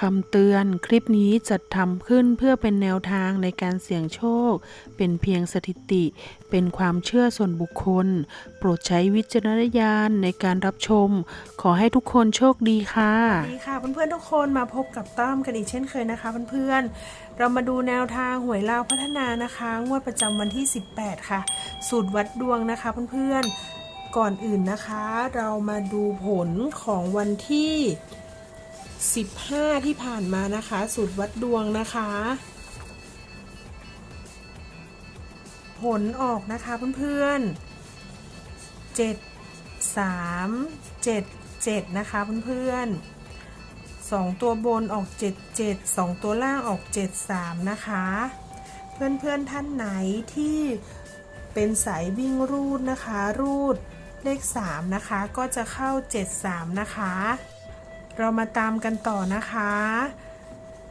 คำเตือนคลิปนี้จัดทำขึ้นเพื่อเป็นแนวทางในการเสี่ยงโชค เป็นเพียงสถิติ เป็นความเชื่อส่วนบุคคล โปรดใช้วิจารณญาณในการรับชม ขอให้ทุกคนโชคดีค่ะสวัสดีค่ะ เพื่อนๆทุกคนมาพบกับต้อมกันอีกเช่นเคยนะคะเพื่อนๆ เรามาดูแนวทางหวยลาวพัฒนานะคะ งวดประจำวันที่ 18 ค่ะ สูตรวัดดวงนะคะเพื่อนๆ ก่อนอื่นนะคะ เรามาดูผลของวันที่ 15 ที่ผ่านมานะคะ สูตรวัดดวงนะคะ ผลออกนะคะเพื่อนๆ 7 3 7 7 นะคะเพื่อนๆสองตัวบนออก 7 7 2 ตัวล่างออก 7 3 นะคะ เพื่อนๆท่านไหนที่เป็นสายวิ่งรูดนะคะ รูดเลข 3 นะคะ ก็จะเข้า 7 3 นะคะ เรามาตามกันต่อนะคะ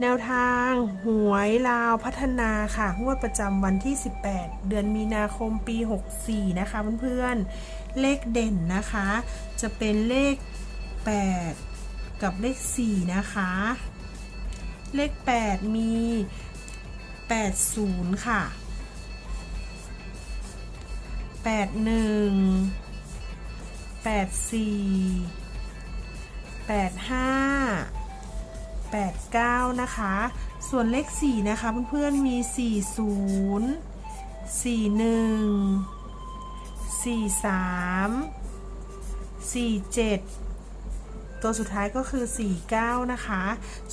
แนวทางหวยลาวพัฒนาค่ะงวดประจำวันที่ 18 เดือนมีนาคมปี 64 นะคะเพื่อนๆ เลขเด่นนะคะ จะเป็นเลข 8 กับเลข 4 นะคะ เลข 8 มี 80 ค่ะ 81 84 85 89 นะคะ ส่วนเลข 4 นะคะ เพื่อนๆ มี 40 41 43 47 ตัวสุดท้ายก็คือ 49 นะคะ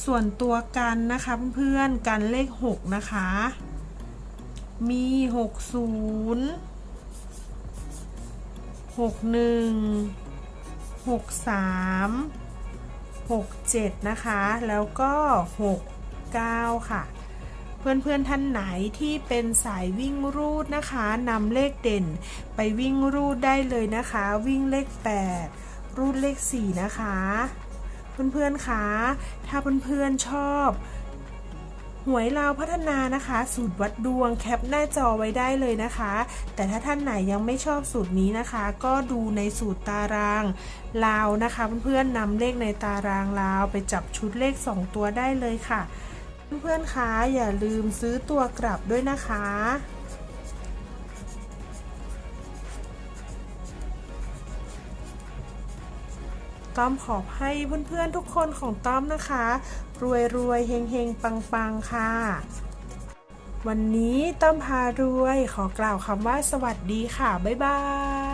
ส่วนตัวกันนะคะเพื่อนๆ กันเลข 6 นะคะ มี 60 61 63 67 นะคะ แล้วก็ 69 ค่ะ เพื่อนๆท่านไหนที่เป็นสายวิ่งรูดนะคะนำเลขเด่นไปวิ่งรูดได้เลยนะคะ วิ่งเลข 8 รูดเลข 4 นะคะ เพื่อนๆคะถ้าเพื่อนๆชอบ หวยลาวพัฒนานะคะ สูตรวัดดวงแคปหน้าจอไว้ได้เลยนะคะ แต่ถ้าท่านไหนยังไม่ชอบสูตรนี้นะคะ ก็ดูในสูตรตารางลาวนะคะ เพื่อนๆนำเลขในตารางลาวไปจับชุดเลข 2 ตัวได้เลยค่ะ เพื่อนๆคะอย่าลืมซื้อตัวกลับด้วยนะคะ ต้อมขอบให้เพื่อนๆทุกคนของต้อมนะคะ รวยรวยๆเฮงเฮงปังปังค่ะ วันนี้ต้อมพารวยขอกล่าวคำว่าสวัสดีค่ะ บ๊ายบาย